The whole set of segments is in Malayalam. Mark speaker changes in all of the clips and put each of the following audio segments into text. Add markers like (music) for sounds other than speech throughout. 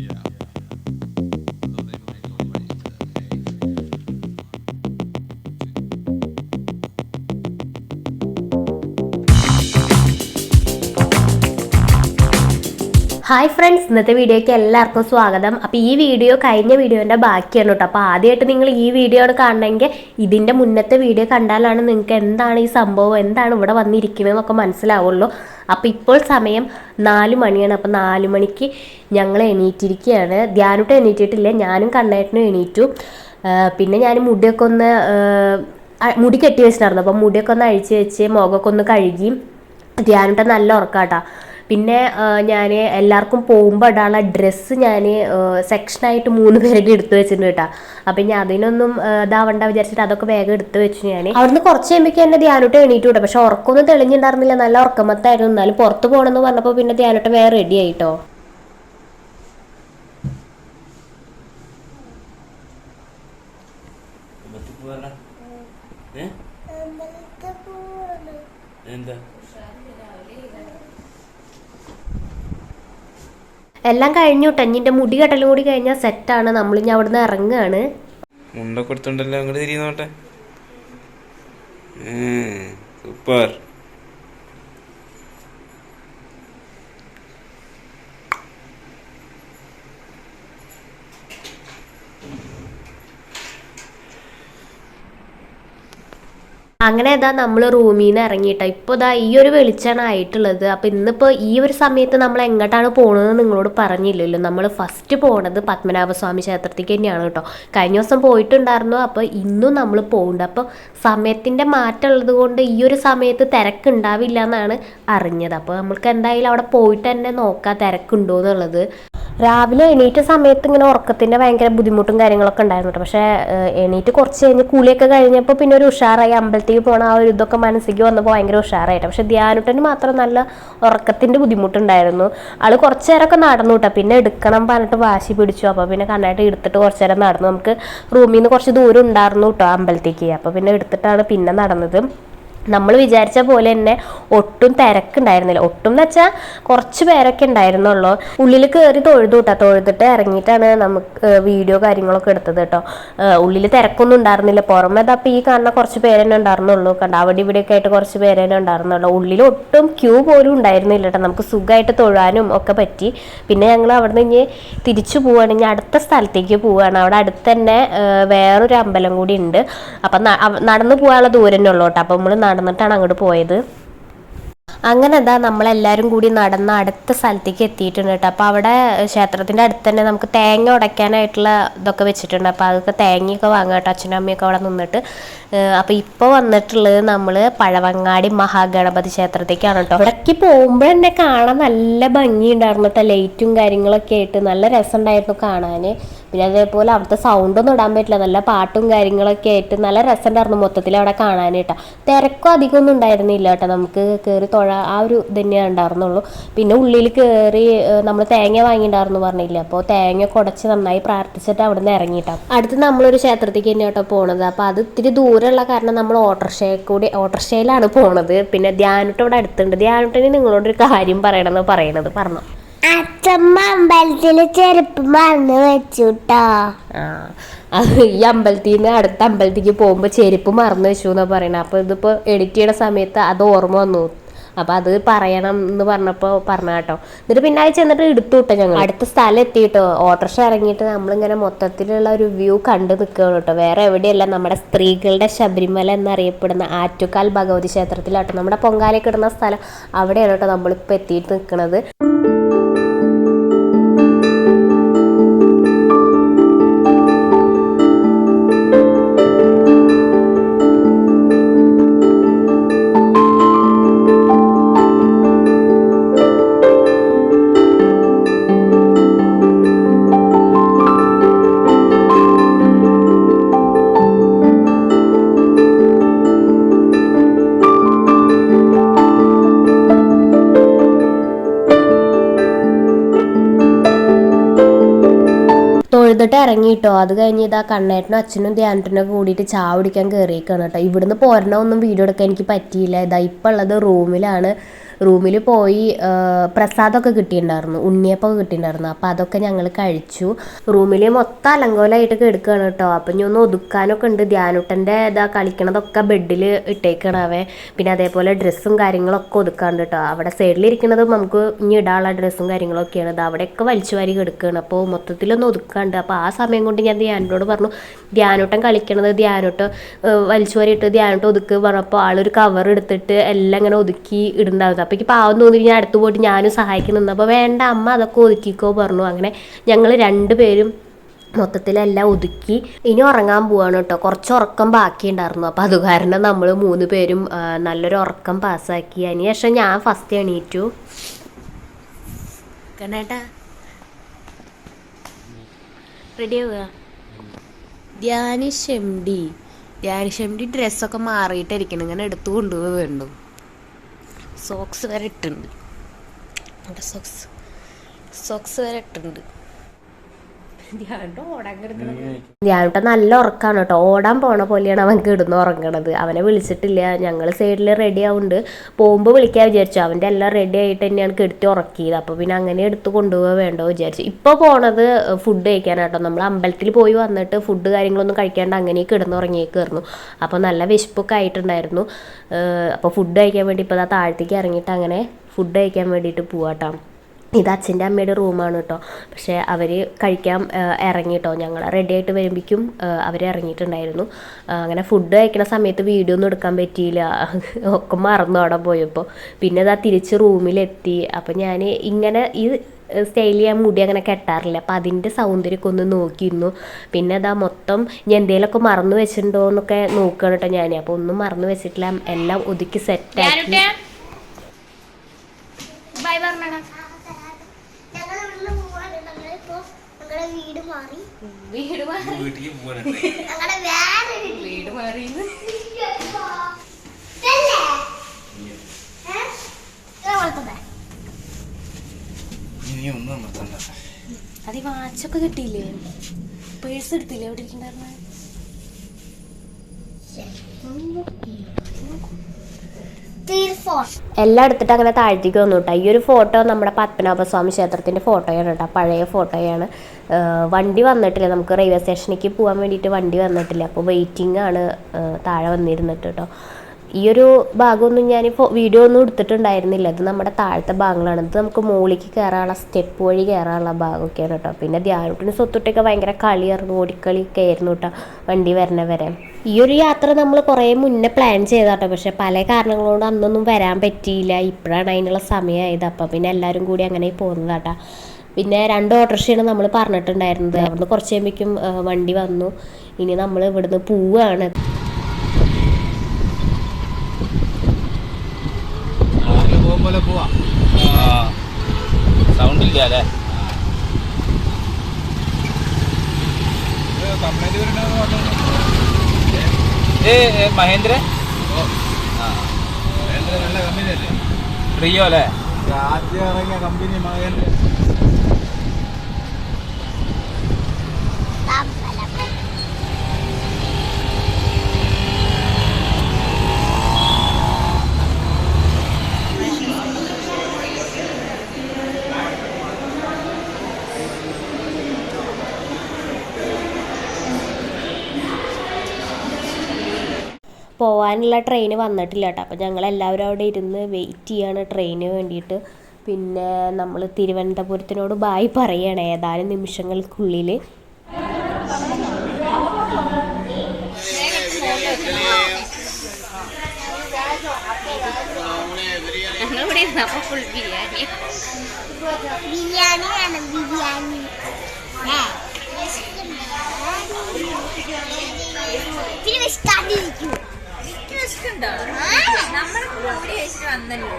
Speaker 1: Yeah. ഹായ് ഫ്രണ്ട്സ് ഇന്നത്തെ വീഡിയോയ്ക്ക് എല്ലാവർക്കും സ്വാഗതം. അപ്പോൾ ഈ വീഡിയോ കഴിഞ്ഞ വീഡിയോന്റെ ബാക്കിയാണ് കേട്ടോ. അപ്പോൾ ആദ്യമായിട്ട് നിങ്ങൾ ഈ വീഡിയോ കാണണമെങ്കിൽ ഇതിന്റെ മുന്നത്തെ വീഡിയോ കണ്ടാലാണ് നിങ്ങൾക്ക് എന്താണ് ഈ സംഭവം എന്താണ് ഇവിടെ വന്നിരിക്കുന്നതെന്നൊക്കെ മനസ്സിലാവുള്ളൂ. അപ്പോൾ ഇപ്പോൾ സമയം നാല് മണിയാണ്. അപ്പോൾ നാല് മണിക്ക് ഞങ്ങൾ എണീറ്റിരിക്കുകയാണ്. ധ്യാനോട്ട് എണീറ്റിട്ടില്ല. ഞാനും കണ്ണേട്ടനും എണീറ്റു. പിന്നെ ഞാൻ മുടിയൊക്കെ ഒന്ന് മുടി കെട്ടി വെച്ചിട്ടുണ്ടായിരുന്നു. അപ്പോൾ മുടിയൊക്കെ ഒന്ന് അഴിച്ച് വെച്ച് മുഖമൊക്കെ ഒന്ന് കഴുകി. ധ്യാനോട്ട് നല്ല ഉറക്കാട്ടാ. പിന്നെ ഞാൻ എല്ലാവർക്കും പോകുമ്പോൾ ഇടാനുള്ള ഡ്രസ്സ് ഞാൻ സെക്ഷനായിട്ട് മൂന്ന് പേരുടെ എടുത്തു വെച്ചിട്ടുണ്ട് കേട്ടോ. അപ്പം ഞാൻ അതിനൊന്നും ഇതാവണ്ട വിചാരിച്ചിട്ട് അതൊക്കെ വേഗം എടുത്തു വെച്ചു ഞാൻ അവിടുന്ന് കുറച്ച് കഴിയുമ്പോൾ എന്നെ ധ്യാനോട്ട് എണീറ്റ് പക്ഷെ ഉറക്കമൊന്നും തെളിഞ്ഞിട്ടുണ്ടായിരുന്നില്ല നല്ല ഉറക്കമത്തായിരുന്നു. എന്നാലും പുറത്ത് പോകണമെന്ന് പറഞ്ഞപ്പോൾ പിന്നെ ധ്യാനോട്ട് വേറെ റെഡി ആയിട്ടോ
Speaker 2: അമ്പലത്തിൽ പോവാല ഏ എന്താ
Speaker 1: എല്ലാം കഴിഞ്ഞു ഇനി മുടി കെട്ടലും കൂടി കഴിഞ്ഞാൽ സെറ്റാണ് നമ്മൾ ഇനി അവിടുന്ന് ഇറങ്ങുകയാണ്
Speaker 2: മുണ്ടൊക്കെ എടുത്തോണ്ടല്ലോ അങ്ങോട്ട് തിരിയുന്നോട്ടെ സൂപ്പർ
Speaker 1: അങ്ങനെ ഇതാ നമ്മൾ റൂമിൽ നിന്ന് ഇറങ്ങിയിട്ടോ. ഇപ്പോൾ ഇതാ ഈ ഒരു വെളിച്ചാണ് ആയിട്ടുള്ളത്. അപ്പോൾ ഇന്നിപ്പോൾ ഈ ഒരു സമയത്ത് നമ്മൾ എങ്ങോട്ടാണ് പോണതെന്ന് നിങ്ങളോട് പറഞ്ഞില്ലല്ലോ. നമ്മൾ ഫസ്റ്റ് പോണത് പത്മനാഭസ്വാമി ക്ഷേത്രത്തിലേക്ക് തന്നെയാണ് കേട്ടോ. കഴിഞ്ഞ ദിവസം പോയിട്ടുണ്ടായിരുന്നു. അപ്പോൾ ഇന്നും നമ്മൾ പോകുന്നുണ്ട് അപ്പോൾ സമയത്തിന്റെ മാറ്റം ഉള്ളത് കൊണ്ട് ഈ ഒരു സമയത്ത് തിരക്കുണ്ടാവില്ല എന്നാണ് അറിഞ്ഞത്. അപ്പോൾ നമ്മൾക്ക് എന്തായാലും അവിടെ പോയിട്ട് തന്നെ നോക്കാം തിരക്കുണ്ടോ എന്നുള്ളത്. രാവിലെ എണീറ്റ സമയത്ത് ഇങ്ങനെ ഉറക്കത്തിന്റെ ഭയങ്കര ബുദ്ധിമുട്ടും കാര്യങ്ങളൊക്കെ ഉണ്ടായിരുന്നു കേട്ടോ പക്ഷേ എണീറ്റ് കുറച്ച് കഴിഞ്ഞ് കൂലിയൊക്കെ കഴിഞ്ഞപ്പോൾ പിന്നെ ഒരു ഉഷാറായി. അമ്പലത്തേക്ക് പോണ ആ ഒരു ഇതൊക്കെ മനസ്സിലേക്ക് വന്നപ്പോൾ ഭയങ്കര ഉഷാറായിട്ട്. പക്ഷേ ധ്യാനുട്ടന് മാത്രം നല്ല ഉറക്കത്തിന്റെ ബുദ്ധിമുട്ടുണ്ടായിരുന്നു. ആൾ കുറച്ച് നേരമൊക്കെ നടന്നു കേട്ടോ പിന്നെ എടുക്കണം പറഞ്ഞിട്ട് വാശി പിടിച്ചു. അപ്പോൾ പിന്നെ കണ്ണായിട്ട് എടുത്തിട്ട് കുറച്ച് നേരം നടന്നു. നമുക്ക് റൂമിൽ നിന്ന് കുറച്ച് ദൂരം ഉണ്ടായിരുന്നു കേട്ടോ അമ്പലത്തേക്ക്. അപ്പോൾ പിന്നെ എടുത്തിട്ടാണ് പിന്നെ നടന്നത്. നമ്മൾ വിചാരിച്ച പോലെ തന്നെ ഒട്ടും തിരക്കുണ്ടായിരുന്നില്ല. ഒട്ടും എന്ന് വെച്ചാൽ കുറച്ച് പേരൊക്കെ ഉണ്ടായിരുന്നുള്ളൂ. ഉള്ളിൽ കയറി തൊഴുതു കേട്ടോ തൊഴുതിട്ട് ഇറങ്ങിയിട്ടാണ് നമുക്ക് വീഡിയോ കാര്യങ്ങളൊക്കെ എടുത്തത് കേട്ടോ ഉള്ളിൽ തിരക്കൊന്നും ഉണ്ടായിരുന്നില്ല. പുറമെ അപ്പോൾ ഈ കാണുന്ന കുറച്ച് പേര് തന്നെ ഉണ്ടായിരുന്നുള്ളൂ. കണ്ട? അവിടെ ഇവിടെയൊക്കെ ആയിട്ട് കുറച്ച് പേര് തന്നെ ഉണ്ടായിരുന്നുള്ളൂ. ഉള്ളിൽ ഒട്ടും ക്യൂ പോലും ഉണ്ടായിരുന്നില്ല കേട്ടോ നമുക്ക് സുഖമായിട്ട് തൊഴാനും ഒക്കെ പറ്റി. പിന്നെ ഞങ്ങൾ അവിടെ നിന്ന് ഇനി തിരിച്ചു പോവുകയാണ് ഇനി അടുത്ത സ്ഥലത്തേക്ക് പോവുകയാണ് അവിടെ അടുത്ത് തന്നെ വേറൊരു അമ്പലം കൂടി ഉണ്ട്. അപ്പം നടന്നു പോകാനുള്ള ദൂരം ഉള്ളൂ കേട്ടോ അപ്പം നമ്മൾ നടന്നിട്ടാണ് അങ്ങോട്ട് പോയത്. അങ്ങനെ എന്താ നമ്മളെല്ലാവരും കൂടി നടന്ന അടുത്ത സ്ഥലത്തേക്ക് എത്തിയിട്ടുണ്ട് കേട്ടോ. അപ്പോൾ അവിടെ ക്ഷേത്രത്തിന്റെ അടുത്ത് തന്നെ നമുക്ക് തേങ്ങ ഉടയ്ക്കാനായിട്ടുള്ള ഇതൊക്കെ വെച്ചിട്ടുണ്ട്. അപ്പോൾ അതൊക്കെ തേങ്ങയൊക്കെ വാങ്ങാം കേട്ടോ. അച്ഛനും അമ്മയൊക്കെ അവിടെ നിന്നിട്ട്. അപ്പോൾ ഇപ്പോൾ വന്നിട്ടുള്ളത് നമ്മൾ പഴവങ്ങാടി മഹാഗണപതി ക്ഷേത്രത്തേക്കാണ് കേട്ടോ. അവിടേക്ക് പോകുമ്പോൾ തന്നെ കാണാൻ നല്ല ഭംഗിയുണ്ടായിരുന്നു കേട്ടോ. ലൈറ്റും കാര്യങ്ങളൊക്കെ ആയിട്ട് നല്ല രസമുണ്ടായിരുന്നു കാണാൻ പിന്നെ അതേപോലെ അവിടുത്തെ സൗണ്ടൊന്നും ഇടാൻ പറ്റില്ല. നല്ല പാട്ടും കാര്യങ്ങളൊക്കെ ആയിട്ട് നല്ല രസമുണ്ടായിരുന്നു മൊത്തത്തിൽ അവിടെ കാണാനായിട്ടാ. തിരക്കും അധികമൊന്നും ഉണ്ടായിരുന്നില്ല കേട്ടോ. നമുക്ക് കയറി തൊഴ ആ ഒരു ഇത് തന്നെയാണ് ഉണ്ടായിരുന്നുള്ളൂ. പിന്നെ ഉള്ളിൽ കയറി നമ്മൾ തേങ്ങ വാങ്ങിയിട്ടുണ്ടായിരുന്നു പറഞ്ഞില്ല? അപ്പോൾ തേങ്ങ കുടച്ച് നന്നായി പ്രാർത്ഥിച്ചിട്ട് അവിടെ നിന്ന് ഇറങ്ങിയിട്ടാണ് അടുത്ത് നമ്മളൊരു ക്ഷേത്രത്തേക്ക് തന്നെ കേട്ടോ പോണത്. അപ്പോൾ അത് ഇത്തിരി ദൂരമുള്ള കാരണം നമ്മൾ ഓട്ടോറിക്ഷയിൽ കൂടി ഓട്ടോറിക്ഷയിലാണ് പോണത്. പിന്നെ ധ്യാനുട്ട് ഇവിടെ അടുത്തുണ്ട്. ധ്യാനുട്ടിന് നിങ്ങളോടൊരു കാര്യം പറയണമെന്ന് പറയണത് പറഞ്ഞു.
Speaker 3: അച്ഛമ്മ അമ്പലത്തിൽ ചെരുപ്പ് മറന്നു വെച്ചുട്ടോ
Speaker 1: ഈ അമ്പലത്തിൽ നിന്ന് അടുത്ത അമ്പലത്തിലേക്ക് പോകുമ്പോൾ ചെരുപ്പ് മറന്നു വെച്ചു എന്നാ പറയണത് അപ്പൊ ഇതിപ്പോ എഡിറ്റ് ചെയ്യണ സമയത്ത് അത് ഓർമ്മ വന്നു. അപ്പൊ അത് പറയണം എന്ന് പറഞ്ഞപ്പോ പറഞ്ഞ കേട്ടോ എന്നിട്ട് പിന്നെ അത് ചെന്നിട്ട് എടുത്തു വിട്ടോ ഞങ്ങൾ അടുത്ത സ്ഥലം എത്തിയിട്ടോ. ഓട്ടോറിക്ഷ ഇറങ്ങിയിട്ട് നമ്മളിങ്ങനെ മൊത്തത്തിലുള്ള ഒരു വ്യൂ കണ്ടു നിൽക്കുകയാണ് കേട്ടോ വേറെ എവിടെയല്ല നമ്മുടെ സ്ത്രീകളുടെ ശബരിമല എന്നറിയപ്പെടുന്ന ആറ്റുകാൽ ഭഗവതി ക്ഷേത്രത്തിലാട്ടോ നമ്മുടെ പൊങ്കാലയ്ക്ക് ഇടുന്ന സ്ഥലം അവിടെയാണ് കേട്ടോ നമ്മളിപ്പോൾ എത്തിയിട്ട് നിൽക്കുന്നത് ഇറങ്ങിയിട്ടോ അത് കഴിഞ്ഞ് ഇതാ കണ്ണേട്ടനും അച്ഛനും ധ്യാനത്തിനും കൂടിയിട്ട് ചായ കുടിക്കാൻ കയറിയേക്കാണ് കേട്ടോ. ഇവിടുന്ന് പോരണമൊന്നും വീഡിയോ എടുക്കാൻ എനിക്ക് പറ്റിയില്ല. ഇതാ ഇപ്പം ഉള്ളത് റൂമിലാണ് റൂമിൽ പോയി പ്രസാദമൊക്കെ കിട്ടിയിട്ടുണ്ടായിരുന്നു ഉണ്ണിയപ്പൊക്കെ കിട്ടിയിട്ടുണ്ടായിരുന്നു. അപ്പോൾ അതൊക്കെ ഞങ്ങൾ കഴിച്ചു. റൂമിൽ മൊത്തം അലങ്കോലമായിട്ട് കിടക്കുകയാണ് കേട്ടോ. അപ്പം ഇനി ഒന്ന് ഒതുക്കാനൊക്കെ ഉണ്ട്. ധ്യാനുട്ടന്റെ ഇതാ കളിക്കണതൊക്കെ ബെഡിൽ ഇട്ടേക്കണവേ പിന്നെ അതേപോലെ ഡ്രസ്സും കാര്യങ്ങളൊക്കെ ഒതുക്കാണ്ട് കേട്ടോ. അവിടെ സൈഡിലിരിക്കുന്നത് നമുക്ക് ഇനി ഇടാനുള്ള ഡ്രസ്സും കാര്യങ്ങളൊക്കെയാണ്. ഇത് അവിടെയൊക്കെ വലിച്ചു വാരി കിടക്കുകയാണ് അപ്പോൾ മൊത്തത്തിലൊന്ന് ഒതുക്കാണ്ട്. അപ്പോൾ ആ സമയം കൊണ്ട് ഞാൻ ധ്യാനോട് പറഞ്ഞു ധ്യാനോട്ടം കളിക്കണത് ധ്യാനോട്ട് വലിച്ചു വാരിയിട്ട് ധ്യാനോട്ട് ഒതുക്ക് പറഞ്ഞപ്പോൾ ആളൊരു കവർ എടുത്തിട്ട് എല്ലാം ഇങ്ങനെ ഒതുക്കി ഇടുന്നുണ്ടായിരുന്നു അപ്പോൾ എനിക്ക് പാവം തോന്നി ഞാൻ അടുത്ത് പോയിട്ട് ഞാനും സഹായിക്കാൻ നിന്നു. അപ്പോൾ വേണ്ട അമ്മ അതൊക്കെ ഒതുക്കിക്കോ പറഞ്ഞു. അങ്ങനെ ഞങ്ങൾ രണ്ടുപേരും മൊത്തത്തിലെല്ലാം ഒതുക്കി. ഇനി ഉറങ്ങാൻ പോവാണ് കേട്ടോ. കുറച്ച് ഉറക്കം ബാക്കിയുണ്ടായിരുന്നു അപ്പോൾ അത് കാരണം നമ്മൾ മൂന്ന് പേരും നല്ലൊരു ഉറക്കം പാസ്സാക്കി അതിന് ശേഷം ഞാൻ ഫസ്റ്റ് എണീറ്റു. കണ്ണേട്ടാ. റെഡി ധ്യാനിഷെംഡി ഡ്രസ്സൊക്കെ മാറിയിട്ടിരിക്കണം ഇങ്ങനെ എടുത്തു കൊണ്ടുപോകുന്നുണ്ടോ സോക്സ് വരെ ഇട്ടുണ്ട് സോക്സ് സോക്സ് വരെ ഇട്ടുണ്ട് ധ്യാനട്ട നല്ല ഉറക്കാണ് കേട്ടോ. ഓടാൻ പോണ പോലെയാണ് അവൻ കിടന്ന് ഉറങ്ങണത്. അവനെ വിളിച്ചിട്ടില്ല. ഞങ്ങൾ സൈഡിൽ റെഡി ആവുന്നുണ്ട് പോകുമ്പോൾ വിളിക്കാൻ വിചാരിച്ചു. അവന്റെ എല്ലാം റെഡി ആയിട്ട് തന്നെയാണ് കെടുത്തി ഉറക്കിയത്. അപ്പോൾ പിന്നെ അങ്ങനെ എടുത്ത് കൊണ്ടുപോകാൻ വേണ്ടോ വിചാരിച്ചു. ഇപ്പോൾ പോണത് ഫുഡ് കഴിക്കാനാട്ടോ നമ്മൾ അമ്പലത്തിൽ പോയി വന്നിട്ട് ഫുഡ് കാര്യങ്ങളൊന്നും കഴിക്കാണ്ട് അങ്ങനെ കിടന്ന് ഉറങ്ങിയേക്കായിരുന്നു. അപ്പോൾ നല്ല വിശപ്പൊക്കെ ആയിട്ടുണ്ടായിരുന്നു. അപ്പോൾ ഫുഡ് കഴിക്കാൻ വേണ്ടി ഇപ്പോൾ താഴത്തേക്ക് ഇറങ്ങിയിട്ട് അങ്ങനെ ഫുഡ് കഴിക്കാൻ വേണ്ടിയിട്ട് പോവാട്ടോ ഇത് അച്ഛന്റെ അമ്മയുടെ റൂമാണ് കേട്ടോ. പക്ഷേ അവർ കഴിക്കാൻ ഇറങ്ങി കേട്ടോ. ഞങ്ങൾ റെഡി ആയിട്ട് വരുമ്പോഴേക്കും അവർ ഇറങ്ങിയിട്ടുണ്ടായിരുന്നു. അങ്ങനെ ഫുഡ് കഴിക്കുന്ന സമയത്ത് വീഡിയോ ഒന്നും എടുക്കാൻ പറ്റിയില്ല. (laughs) ഒക്കെ മറന്നു അവിടെ പോയപ്പോൾ പിന്നെ ഇതാ തിരിച്ച് റൂമിലെത്തി. അപ്പം ഞാൻ ഇങ്ങനെ ഈ സ്റ്റൈൽ ചെയ്യാൻ മുടി അങ്ങനെ കെട്ടാറില്ല. അപ്പം അതിന്റെ സൗന്ദര്യമൊക്കെ ഒന്ന് നോക്കിയിരുന്നു. പിന്നെ അതാ മൊത്തം ഞാൻ എന്തെങ്കിലുമൊക്കെ മറന്നു വെച്ചിട്ടുണ്ടോ എന്നൊക്കെ നോക്കുകയാണ് കേട്ടോ ഞാൻ അപ്പോൾ ഒന്നും മറന്നു വെച്ചിട്ടില്ല. എല്ലാം ഒതുക്കി സെറ്റാക്കി
Speaker 4: ബൈ പറഞ്ഞടാ
Speaker 3: ഞങ്ങൾ ഇവിടുന്ന് പോവാണ് ഞങ്ങളിപ്പോ ഞങ്ങളുടെ വീട് മാറി.
Speaker 4: വീട് മാറി.
Speaker 2: വീട്ടിലേക്ക് പോവാണ്
Speaker 3: ഞങ്ങളുടെ വേറെ വീട്.
Speaker 4: വീട് മാറി
Speaker 1: അത് ഈ വാച്ചൊക്കെ കിട്ടിയില്ലേ? പേഴ്സ് എടുത്തില്ലേ? എവിടെ ഇരിക്കണ്ടായിരുന്നെ? എല്ലാം എടുത്തിട്ട് അങ്ങനെ താഴ്ത്തിക്ക് വന്നു കേട്ടോ. ഈ ഒരു ഫോട്ടോ നമ്മുടെ പത്മനാഭസ്വാമി ക്ഷേത്രത്തിന്റെ ഫോട്ടോയാണ് കേട്ടോ. പഴയ ഫോട്ടോയാണ്. വണ്ടി വന്നിട്ടില്ല. നമുക്ക് റെയിൽവേ സ്റ്റേഷനിലേക്ക് പോകാൻ വേണ്ടിയിട്ട് വണ്ടി വന്നിട്ടില്ല. അപ്പോൾ വെയിറ്റിംഗ് ആണ് താഴെ വന്നിരുന്നിട്ട് കേട്ടോ. ഈ ഒരു ഭാഗമൊന്നും ഞാൻ വീഡിയോ ഒന്നും എടുത്തിട്ടുണ്ടായിരുന്നില്ല. ഇത് നമ്മുടെ താഴത്തെ ഭാഗങ്ങളാണ്. ഇത് നമുക്ക് മുകളിലേക്ക് കയറാനുള്ള സ്റ്റെപ്പ് വഴി കയറാനുള്ള ഭാഗമൊക്കെയാണ് കേട്ടോ. പിന്നെ ധ്യാനത്തിന് സ്വത്തൊട്ടൊക്കെ ഭയങ്കര കളിയായിരുന്നു ഓടിക്കളിയൊക്കെ ആയിരുന്നു കേട്ടോ വണ്ടി വരണ വരെ ഈ ഒരു യാത്ര നമ്മൾ കുറേ മുന്നേ പ്ലാൻ ചെയ്താട്ടോ പക്ഷെ പല കാരണങ്ങളോട് അന്നൊന്നും വരാൻ പറ്റിയില്ല. ഇപ്പോഴാണ് അതിനുള്ള സമയമായത് അപ്പം പിന്നെ എല്ലാവരും കൂടി അങ്ങനെ പോകുന്നതാട്ടാ പിന്നെ രണ്ട് ഓട്ടോറിക്ഷയാണ് നമ്മൾ പറഞ്ഞിട്ടുണ്ടായിരുന്നത്. അവിടുന്ന് കുറച്ച് കഴിയുമ്പോഴേക്കും വണ്ടി വന്നു. ഇനി നമ്മൾ ഇവിടുന്ന് പോവുകയാണ്
Speaker 5: പോലെ പോവാ
Speaker 2: സൗണ്ട് ഇല്ല അല്ലേ? മഹേന്ദ്ര? റിയോ അല്ലേ?
Speaker 5: ആദ്യം ഇറങ്ങിയ കമ്പനി മഹേന്ദ്ര.
Speaker 1: പോകാനുള്ള ട്രെയിൻ വന്നിട്ടില്ല കേട്ടോ. അപ്പോൾ ഞങ്ങൾ എല്ലാവരും അവിടെ ഇരുന്ന് വെയിറ്റ് ചെയ്യാണ് ട്രെയിന് വേണ്ടിയിട്ട്. പിന്നെ നമ്മൾ തിരുവനന്തപുരത്തിനോട് ബായ് പറയണേ ഏതാനും നിമിഷങ്ങൾക്കുള്ളിൽ
Speaker 4: ബിരിയാണി.
Speaker 3: ബിരിയാണിയാണ്. ഇത്തിരി
Speaker 4: നമ്മൾ കൂടി വെച്ചിട്ട് വന്നല്ലോ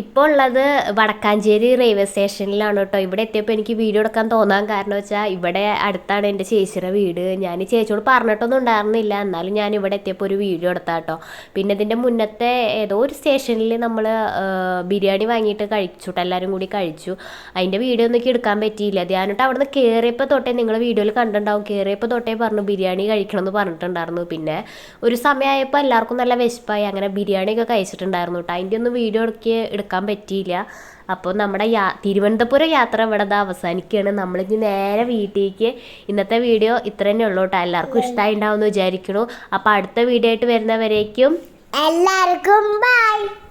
Speaker 1: ഇപ്പോൾ ഉള്ളത് വടക്കാഞ്ചേരി റെയിൽവേ സ്റ്റേഷനിലാണ് കേട്ടോ. ഇവിടെ എത്തിയപ്പോൾ എനിക്ക് വീഡിയോ എടുക്കാൻ തോന്നാൻ കാരണം വെച്ചാൽ ഇവിടെ അടുത്താണ് എന്റെ ചേച്ചിയുടെ വീട്. ഞാൻ ചേച്ചിയോട് പറഞ്ഞിട്ടൊന്നും ഉണ്ടായിരുന്നില്ല. എന്നാലും ഞാൻ ഇവിടെ എത്തിയപ്പോൾ ഒരു വീഡിയോ എടുത്താ കേട്ടോ. പിന്നെ ഇതിന്റെ മുന്നത്തെ ഏതോ ഒരു സ്റ്റേഷനിൽ നമ്മൾ ബിരിയാണി വാങ്ങിയിട്ട് കഴിച്ചുട്ടോ എല്ലാവരും കൂടി കഴിച്ചു. അതിന്റെ വീഡിയോ ഒന്നും എടുക്കാൻ പറ്റിയില്ല. ധ്യാനിട്ട് അവിടെ നിന്ന് കയറിയപ്പോൾ തൊട്ടേ നിങ്ങൾ വീഡിയോയിൽ കണ്ടിട്ടുണ്ടാവും. കയറിയപ്പോൾ തൊട്ടേ പറഞ്ഞു ബിരിയാണി കഴിക്കണം എന്ന് പറഞ്ഞിട്ടുണ്ടായിരുന്നു. പിന്നെ ഒരു സമയമായപ്പോൾ എല്ലാവർക്കും നല്ല വിശപ്പായി. അങ്ങനെ ബിരിയാണിയൊക്കെ കഴിച്ചിട്ടുണ്ടായിരുന്നു കേട്ടോ അതിന്റെ ഒന്നും വീഡിയോ എടുക്കി എടുക്കാൻ പറ്റിയില്ല. അപ്പോൾ നമ്മുടെ യാ തിരുവനന്തപുരം യാത്ര ഇവിടെ ഇത് അവസാനിക്കുകയാണ്. നമ്മളിനി നേരെ വീട്ടിലേക്ക് ഇന്നത്തെ വീഡിയോ ഇത്ര തന്നെ ഉള്ളൂ കേട്ടോ എല്ലാവർക്കും ഇഷ്ടമായി ഉണ്ടാവും എന്ന് വിചാരിക്കണു അപ്പോൾ അടുത്ത വീഡിയോ ആയിട്ട് വരുന്നവരേക്കും
Speaker 3: എല്ലാവർക്കും ബൈ